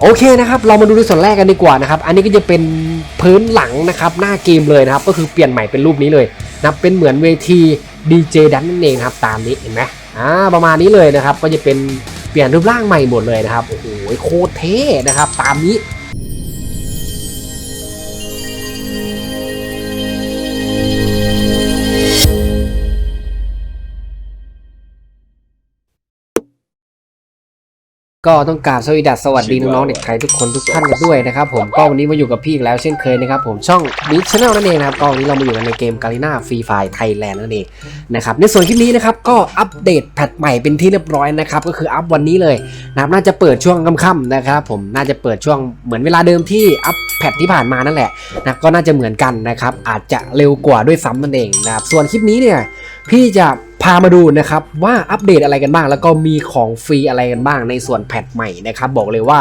โอเคนะครับ เรามาดูในส่วนแรกกันดีกว่านะครับ อันนี้ก็จะเป็นพื้นหลังนะครับ หน้าเกมเลยนะครับ ก็คือเปลี่ยนใหม่เป็นรูปนี้เลยนะเป็นเหมือนเวทีดีเจดันนั่นเองนะครับ ตามนี้เห็นไหมอ่าประมาณนี้เลยนะครับ ก็จะเป็นเปลี่ยนรูปร่างใหม่หมดเลยนะครับ โอ้โหโคตรเท่นะครับ ตามนี้ ก็ต้องกราบสวัสดีสวัสดีน้องๆเด็กไทยทุกคนทุกท่านกันด้วยนะครับผมก็วันนี้มาอยู่กับพี่อีกแล้วเช่นเคยนะครับผมช่องบิ๊กชาแนลนั่นเองนะครับก็วันนี้เรามาอยู่กันในเกมกาลิน่าฟรีไฟไทยแลนด์นั่นเองนะครับในส่วนคลิปนี้นะครับก็อัปเดตแพทใหม่เป็นที่เรียบร้อยนะครับก็คืออัปวันนี้เลยนะครับน่าจะเปิดช่วงค่ำๆนะครับผมน่าจะเปิดช่วงเหมือนเวลาเดิมที่อัปแพทที่ผ่านมานั่นแหละนะก็น่าจะเหมือนกันนะครับอาจจะเร็วกว่าด้วยซ้ำนั่นเองนะครับส่วนคลิปนี้เนี่ยพี่จะ พามาดูนะครับว่าอัปเดตอะไรกันบ้าง แล้วก็มีของฟรีอะไรกันบ้างในส่วนแพทใหม่นะครับบอกเลยว่า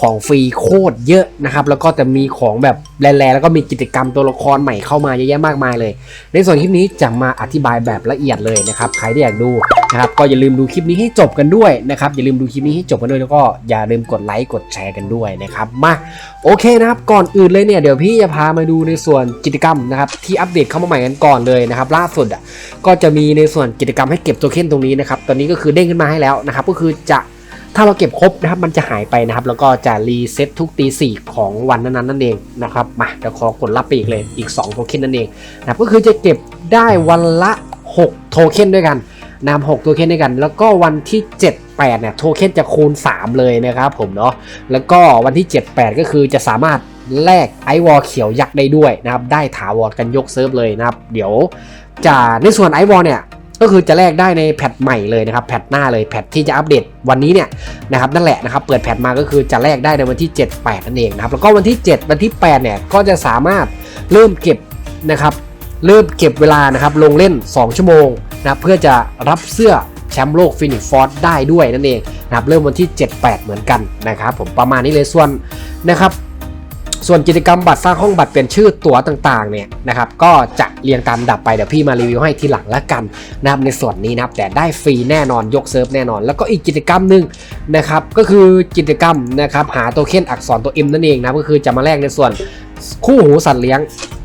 ของฟรีโคตรเยอะนะครับ แล้วก็จะมีของแบบแร่ๆแล้วก็มีกิจกรรมตัวละครใหม่เข้ามาเยอะแยะมากมายเลย ในส่วนคลิปนี้จะมาอธิบายแบบละเอียดเลยนะครับ ใครที่อยากดูนะครับก็อย่าลืมดูคลิปนี้ให้จบกันด้วยนะครับ อย่าลืมดูคลิปนี้ให้จบกันด้วยแล้วก็อย่าลืมกดไลค์กดแชร์กันด้วยนะครับมาโอเคนะครับก่อนอื่นเลยเนี่ยเดี๋ยวพี่จะพามาดูในส่วนกิจกรรมนะครับที่อัปเดตเข้ามาใหม่กันก่อนเลยนะครับล่าสุดอะก็จะมีในส่วนกิจกรรมให้เก็บโทเค็นตรงนี้นะครับตอนนี้ก็คือเด้งขึ้นมาให้แล้วนะครับก็คือจะ ถ้าเราเก็บครบนะครับมันจะหายไปนะครับ แล้วก็จะรีเซ็ตทุกตีสี่ของวันนั้นๆนั่นเองนะครับมาเดี๋ยวขอกดรับไปอีกเลยอีก2โทเค็นนั่นเองนะก็คือจะเก็บได้วันละ6โทเค็นด้วยกันนำ6โทเค็นด้วยกัน แล้วก็วันที่ 7 8เนี่ยโทเค็นจะคูณ 3 เลยนะครับผมเนาะแล้วก็วันที่ 7 8 ก็คือจะสามารถแลกไอวอลเขียวยักษ์ได้ด้วยนะครับได้ถาวรกันยกเซิร์ฟเลยนะครับ เดี๋ยวจะในส่วนไอวอลเนี่ย ก็คือจะแลกได้ในแพทใหม่เลยนะครับแพทหน้าเลยแพทที่จะอัปเดตวันนี้เนี่ยนะครับนั่นแหละนะครับเปิดแพทมาก็คือจะแลกได้ในวันที่ 7 8 นั่นเองนะครับแล้วก็วันที่ 7 วันที่8เนี่ยก็จะสามารถเริ่มเก็บนะครับเริ่มเก็บเวลานะครับลงเล่น 2 ชั่วโมงนะเพื่อจะรับเสื้อแชมป์โลกฟินิกฟอร์ดได้ด้วยนั่นเองนะครับเริ่มวันที่ 7 8 เหมือนกันนะครับผมประมาณนี้เลยส่วนนะครับ ส่วนกิจกรรมบัตรสร้างห้องบัตรเปลี่ยนชื่อตั๋วต่างๆเนี่ยนะครับก็จะเรียงตามดับไปเดี๋ยวพี่มารีวิวให้ทีหลังละกันนะครับในส่วนนี้นะครับแต่ได้ฟรีแน่นอนยกเซิร์ฟแน่นอน แล้วก็อีกกิจกรรมหนึ่งนะครับก็คือกิจกรรมนะครับหาโทเค็นอักษรตัว M นั่นเองนะก็คือจะมาแลกในส่วนคู่หูสัตว์เลี้ยง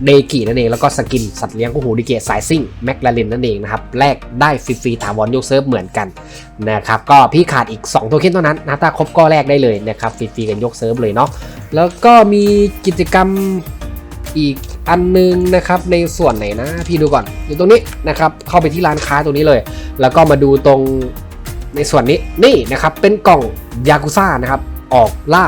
เดกินั่นเองแล้วก็สกินสัตว์เลี้ยงคู่หูดิเกตสายซิ่งแมคลาเรนนั่นเองนะครับแลกได้ฟรีๆถาวรยกเซิร์ฟเหมือนกันนะครับก็พี่ขาดอีก2โทเค็นเท่านั้นนะถ้าครบก็แลกได้เลยนะครับฟรีๆกันยกเซิร์ฟเลยเนาะ แล้วก็มีกิจกรรมอีกอันนึงนะครับในส่วนไหนนะพี่ดูก่อนอยู่ตรงนี้นะครับเข้าไปที่ร้านค้าตรงนี้เลย แล้วก็มาดูตรงในส่วนนี้นี่นะครับเป็นกล่องยากุซ่านะครับออกล่า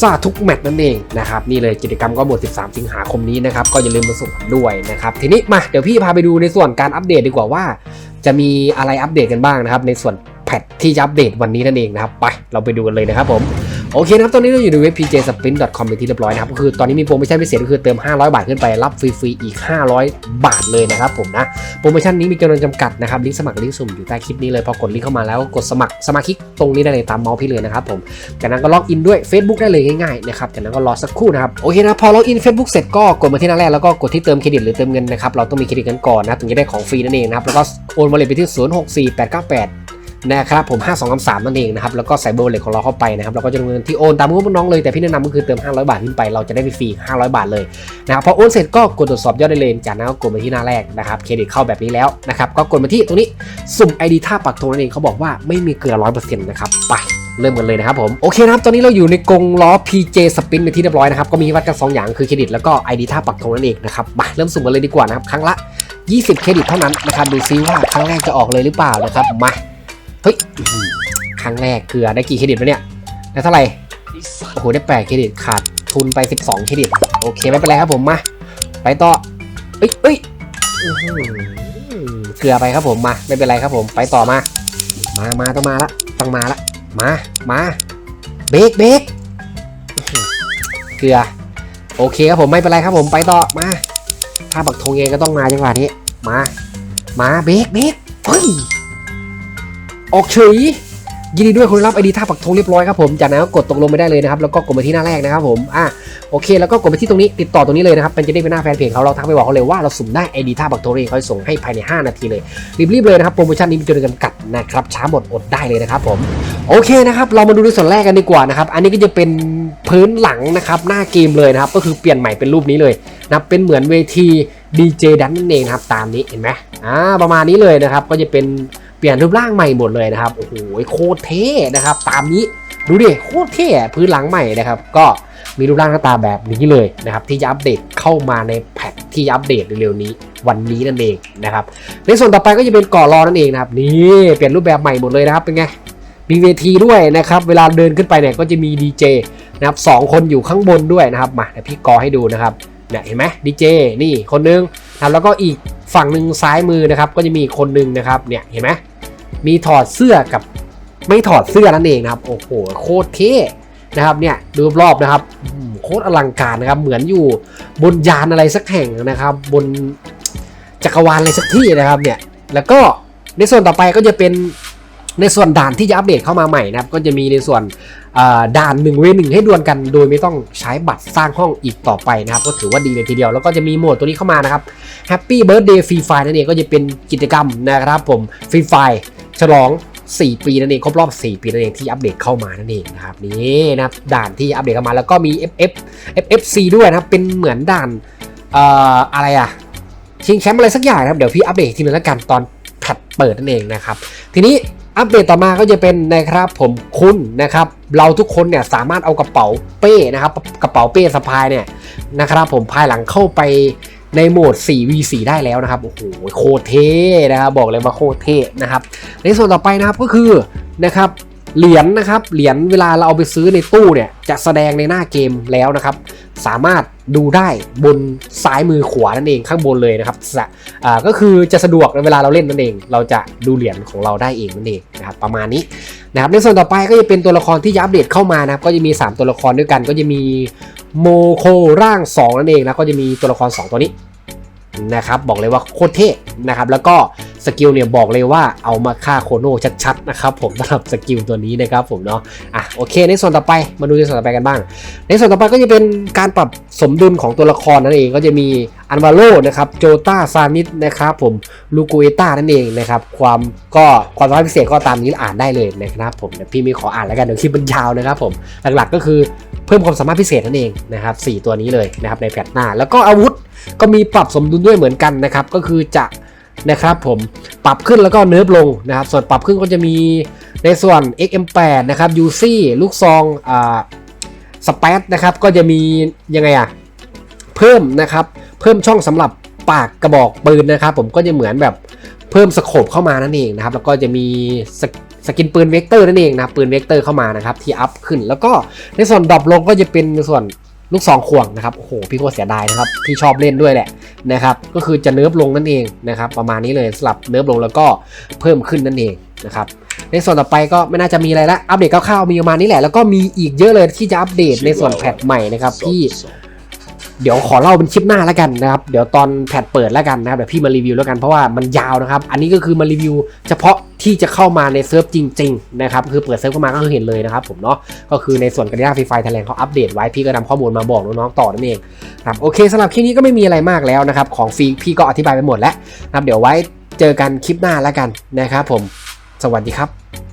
ซาทุกแมตช์นั่นเองนะครับนี่เลยกิจกรรมก็หมด 13 สิงหาคมนี้นะครับก็อย่าลืมมาส่งด้วยนะครับทีนี้มาเดี๋ยวพี่พาไปดูในส่วนการอัปเดตดีกว่าว่า จะมีอะไรอัปเดตกันบ้างนะครับในส่วนแพทที่จะอัปเดตวันนี้นั่นเองนะครับไปเราไปดูกันเลยนะครับผม โอเคนะครับ ตอนนี้เราอยู่ในเว็บ pjsprint.com เป็นที่เรียบร้อยนะครับ ก็คือตอนนี้มีโปรโมชั่นพิเศษก็คือเติม 500 บาทขึ้นไปรับฟรีๆ อีก 500 บาทเลยนะครับผมนะ โปรโมชั่นนี้มีจำนวนจำกัดนะครับ ลิงก์สมัครลิงก์สุ่มอยู่ใต้คลิปนี้เลย พอกดลิงก์เข้ามาแล้วกดสมัครสมาชิกตรงนี้ได้เลยตามเมาส์พี่เลยนะครับผม จากนั้นก็ล็อกอินด้วย Facebook ได้เลยง่ายๆนะครับ จากนั้นก็รอสักครู่นะครับ โอเคนะ พอล็อกอิน Facebook เสร็จก็กดมาที่หน้าแรกแล้วก็กดที่เติมเครดิตหรือเติมเงินนะครับ เราต้องมีเครดิตกันก่อนนะ ถึงจะได้ของฟรีนั่นเองนะครับ แล้วก็โอนวอลเล็ตไปที่ 064898 นะครับผม 5233 นั่นเองนะครับ แล้วก็ใส่เบอร์เล็กของเราเข้าไปนะครับแล้วก็จะเงินที่โอนตามงบน้องเลยแต่พี่แนะนำก็คือเติม 500 บาทขึ้นไป เราจะได้ฟรี 500 บาทเลยนะครับพอโอนเสร็จก็กดตรวจสอบยอดได้เลยจากนั้นก็กดมาที่หน้าแรกนะครับเครดิตเข้าแบบนี้แล้วนะครับก็กดมาที่ตรงนี้สุ่ม ID ท่าปักธงนั่นเองเขาบอกว่าไม่มีเกลือ100%นะครับไปเริ่มกันเลยนะครับผมโอเคนะครับตอนนี้เราอยู่ในกรงล้อ PJ Spin เป็นที่เรียบร้อยนะครับก็มีวัดกัน 2 อย่างคือเครดิตแล้วก็ ID ท่าปักธงนั่นเองนะครับมาเริ่มสุ่มกันเลยดีกว่านะครับครั้งละ 20 เครดิตเท่านั้นนะครับดูซิว่าครั้งแรกจะออกเลยหรือเปล่านะครับมา เฮ้ยครั้งแรกเกลือได้กี่เครดิตวะเนี่ยได้เท่าไหร่โอ้โหได้8เครดิตขาดทุนไป 12เครดิตโอเคไม่เป็นไรครับผมมาไปต่อเอ้ยเอ้ยเกลือไปครับผมมาไม่เป็นไรครับผมไปต่อมา มามาต้องมาละต้องมาละมามาเบรกเบรกเกลือโอเคครับผมไม่เป็นไรครับผมไปต่อมา ถ้าบักธงเองก็ต้องมาจังหวะนี้มา มาเบรกเบรกเฮ้ย ออกเฉยยินดีด้วยคุณรับไอดีท่าปักธงเรียบร้อยครับผมจากนั้นก็กดตกลงไปได้เลยนะครับแล้วก็กดไปที่หน้าแรกนะครับผมอะโอเค แล้วก็กดไปที่ตรงนี้ติดต่อตรงนี้เลยนะครับมันจะได้เป็นหน้าแฟนเพจเขาเราทักไปบอกเขาเลยว่าเราสุ่มได้ไอดีท่าปักธงเองเขาส่งให้ภายใน 5 นาทีเลยรีบๆเลยนะครับโปรโมชั่นนี้มีจำนวนจำกัดนะครับช้าหมดอดได้เลยนะครับผมโอเคนะครับเรามาดูในส่วนแรกกันดีกว่านะครับอันนี้ก็จะเป็นพื้นหลังนะครับหน้าเกมเลยนะครับก็คือเปลี่ยนใหม่เป็นรูปนี้เลยนะเป็นเหมือนเวทีดีเจดันนั่นเองครับตามนี้เห็นไหมอ่าประมาณนี้เลยนะครับก็จะเป็น เปลี่ยนรูปร่างใหม่หมดเลยนะครับโอ้โหโคตรเท่นะครับ ตามนี้ดูดิโคตรเท่พื้นหลังใหม่นะครับ ก็มีรูปร่างหน้าตาแบบนี้เลยนะครับ ที่จะอัปเดตเข้ามาในแพทที่อัปเดตเร็วๆนี้วันนี้นั่นเองนะครับ ในส่วนต่อไปก็จะเป็นก่อรอนั่นเองนะครับนี่เปลี่ยนรูปแบบใหม่หมดเลยนะครับเป็นไงมีเวทีด้วยนะครับ เวลาเดินขึ้นไปเนี่ยก็จะมีดีเจนะครับสองคนอยู่ข้างบนด้วยนะครับมาเดี๋ยวพี่กอให้ดูนะครับเนี่ยเห็นไหมดีเจนี่คนนึงนะแล้วก็อีกฝั่งหนึ่งซ้ายมือนะครับ ก็จะมีคนนึงนะครับเนี่ยเห็นไหม มีถอดเสื้อกับไม่ถอดเสื้อนั่นเองนะครับโอ้โหโคตรเท่นะครับเนี่ยดูรอบนะครับโคตรอลังการนะครับเหมือนอยู่บนยานอะไรสักแห่งนะครับ บนจักรวาลอะไรสักที่นะครับเนี่ยแล้วก็ในส่วนต่อไปก็จะเป็นในส่วนด่านที่จะอัปเดตเข้ามาใหม่นะครับ ก็จะมีในส่วนอ่าด่าน1เวหนึ่งให้ดวลกัน โดยไม่ต้องใช้บัตรสร้างห้องอีกต่อไปนะครับ ก็ถือว่าดีเลยทีเดียว แล้วก็จะมีโหมดตัวนี้เข้ามานะครับ Happy Birthday Free Fire นั่นเองก็จะเป็นกิจกรรมนะครับผม Free Fire ฉลอง 4 ปีนั่นเองครบรอบ 4 ปีนั่นเองที่อัปเดตเข้ามานั่นเองนะครับนี่นะครับด่านที่อัปเดตเข้ามาแล้วก็มี FF FFC ด้วยนะครับเป็นเหมือนด่านเอ่ออะไรอะชิงแชมป์อะไรสักอย่างนะครับเดี๋ยวพี่อัปเดตทีนึงแล้วกันตอนแพทเปิดนั่นเองนะครับทีนี้อัปเดตต่อมาก็จะเป็นนะครับผมคุณนะครับเราทุกคนเนี่ยสามารถเอากระเป๋าเป้นะครับกระเป๋าเป้สะพายเนี่ยนะครับผมภายหลังเข้าไป ในโหมด 4v4 ได้แล้วนะครับ โอ้โห โคตรเท่นะครับ บอกเลยว่าโคตรเท่นะครับ ในส่วนต่อไปนะครับก็คือนะครับ เหรียญนะครับ เหรียญเวลาเราเอาไปซื้อในตู้เนี่ย จะแสดงในหน้าเกมแล้วนะครับ สามารถดูได้บนซ้ายมือขวานั่นเองข้างบนเลยนะครับอ่าก็คือจะสะดวกเวลาเราเล่นนั่นเอง เราจะดูเหรียญของเราได้เองนั่นเองนะครับประมาณนี้นะครับในส่วนต่อไปก็จะเป็นตัวละครที่จะอัปเดตเข้ามานะครับก็จะมี 3 ตัวละครด้วยกัน ก็จะมีโมโคร่าง 2 นั่นเองแล้วก็จะมีตัวละคร 2 ตัวนี้นะครับบอกเลยว่าโคตรเท่นะครับแล้วก็ สกิลเนี่ยบอกเลยว่าเอามาฆ่าโคโน่ชัดๆนะครับผมสำหรับสกิลตัวนี้นะครับผมเนาะอะโอเค ในส่วนต่อไปมาดูในส่วนต่อไปกันบ้าง ในส่วนต่อไปก็จะเป็นการปรับสมดุลของตัวละครนั่นเองก็จะมีอันวาโลนะครับโจตาซานิสนะครับผมลูกูเอต้านั่นเองนะครับความก็ความสามารถพิเศษก็ตามนี้อ่านได้เลยนะครับผมเดี๋ยวพี่ม่ขออ่านแล้วกันเดี๋ยวคลิปมันยาวนะครับผมหลักๆก็คือเพิ่มความสามารถพิเศษนั่นเองนะครับสตัวนี้เลยนะครับในแพทหน้า แล้วก็อาวุธก็มีปรับสมดุลด้วยเหมือนกันนะครับก็คือจะ นะครับผมปรับขึ้นแล้วก็เนิร์ฟลงนะครับ ส่วนปรับขึ้นก็จะมีในส่วน XM8 นะครับ UC ลูกซองอ่าสเปซนะครับก็จะมียังไงอะเพิ่มนะครับเพิ่มช่องสำหรับปากกระบอกปืนนะครับ ผมก็จะเหมือนแบบเพิ่มสโคปเข้ามานั่นเองนะครับ แล้วก็จะมีสกสกินปืนเวกเตอร์นั่นเองนะปืนเวกเตอร์เข้ามานะครับที่อัพขึ้น แล้วก็ในส่วนดรอปลงก็จะเป็นในส่วน ลูกซองควงนะครับโอ้โหพี่ก็เสียดายนะครับที่ชอบเล่นด้วยแหละนะครับก็คือจะเนิร์ฟลงนั่นเองนะครับประมาณนี้เลยสลับเนิร์ฟลงแล้วก็เพิ่มขึ้นนั่นเองนะครับในส่วนต่อไปก็ไม่น่าจะมีอะไรละอัปเดตคร่าวๆมีประมาณนี้แหละแล้วก็มีอีกเยอะเลยที่จะอัปเดตในส่วนแพทใหม่นะครับที่ เดี๋ยวขอเล่าเป็นคลิปหน้าแล้วกันนะครับ เดี๋ยวตอนแพทเปิดแล้วกันนะครับเดี๋ยวพี่มารีวิวแล้วกันเพราะว่ามันยาวนะครับ อันนี้ก็คือมารีวิว เฉพาะที่จะเข้ามาในเซิร์ฟจริงๆนะครับคือเปิดเซิร์ฟเข้ามาก็คือเห็นเลยนะครับผมเนาะก็คือในส่วนกรีนาฟรีไฟไทยแลนด์เขาอัปเดตไว้พี่ก็นำข้อมูลมาบอกน้องๆต่อนั่นเองครับโอเคสำหรับคลิปนี้ก็ไม่มีอะไรมากแล้วนะครับของฟรีพี่ก็อธิบายไปหมดแล้วนะครับเดี๋ยวไว้เจอกันคลิปหน้าแล้วกันนะครับผม สวัสดีครับ